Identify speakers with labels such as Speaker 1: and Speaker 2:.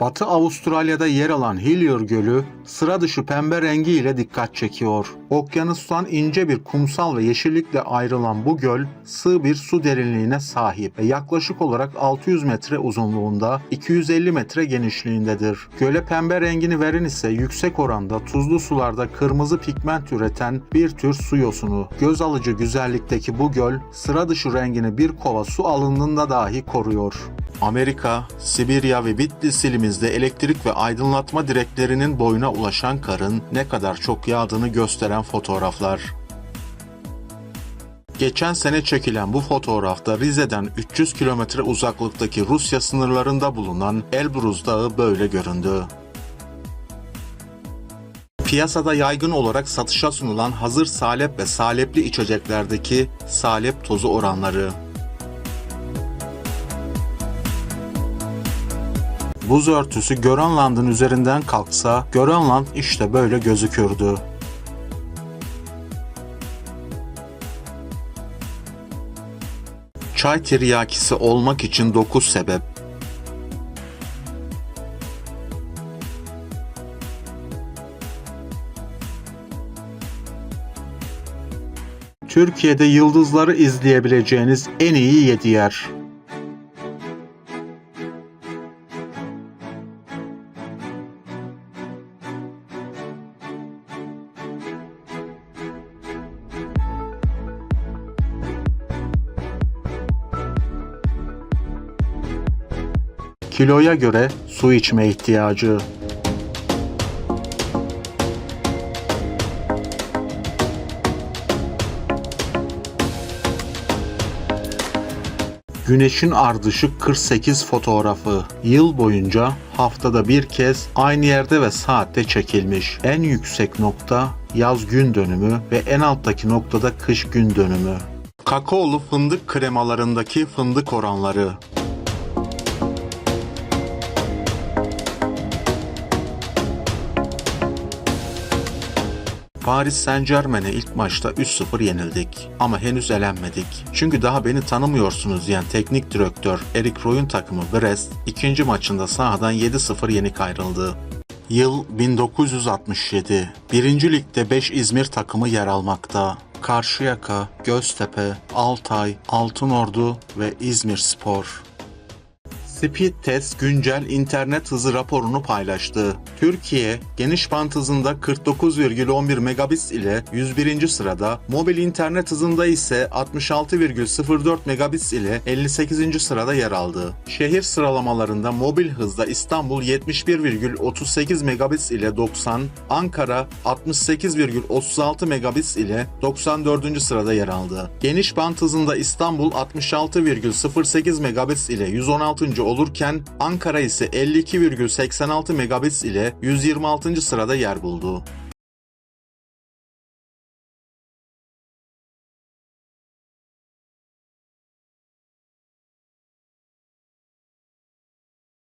Speaker 1: Batı Avustralya'da yer alan Hillier Gölü sıra dışı pembe rengi ile dikkat çekiyor. Okyanustan ince bir kumsal ve yeşillikle ayrılan bu göl sığ bir su derinliğine sahip ve yaklaşık olarak 600 metre uzunluğunda 250 metre genişliğindedir. Göle pembe rengini veren ise yüksek oranda tuzlu sularda kırmızı pigment üreten bir tür su yosunu. Göz alıcı güzellikteki bu göl sıra dışı rengini bir kova su alındığında dahi koruyor. Amerika, Sibirya ve Bitlis ilimizde elektrik ve aydınlatma direklerinin boyuna ulaşan karın ne kadar çok yağdığını gösteren fotoğraflar. Geçen sene çekilen bu fotoğrafta Rize'den 300 kilometre uzaklıktaki Rusya sınırlarında bulunan Elbruz Dağı böyle göründü. Piyasada yaygın olarak satışa sunulan hazır salep ve salepli içeceklerdeki salep tozu oranları. Buz örtüsü Grönland'ın üzerinden kalksa Grönland işte böyle gözükürdü. Çay tiryakisi olmak için 9 sebep. Türkiye'de yıldızları izleyebileceğiniz en iyi 7 yer. Kiloya göre su içme ihtiyacı. Güneşin ardışık 48 fotoğrafı yıl boyunca haftada bir kez aynı yerde ve saatte çekilmiş. En yüksek nokta yaz gün dönümü ve en alttaki noktada kış gün dönümü. Kakaolu fındık kremalarındaki fındık oranları. Paris Saint Germain'e ilk maçta 3-0 yenildik. Ama henüz elenmedik. Çünkü daha beni tanımıyorsunuz diyen teknik direktör Erik Roy'un takımı Brest, ikinci maçında sahadan 7-0 yenik ayrıldı. Yıl 1967. Birinci Lig'de 5 İzmir takımı yer almakta. Karşıyaka, Göztepe, Altay, Altınordu ve İzmir Spor. Speed Test güncel internet hızı raporunu paylaştı. Türkiye, geniş bant hızında 49,11 megabit ile 101. sırada, mobil internet hızında ise 66,04 megabit ile 58. sırada yer aldı. Şehir sıralamalarında mobil hızda İstanbul 71,38 megabit ile 90, Ankara 68,36 megabit ile 94. sırada yer aldı. Geniş bant hızında İstanbul 66,08 megabit ile 116 olurken Ankara ise 52,86 megabit ile 126. sırada yer buldu.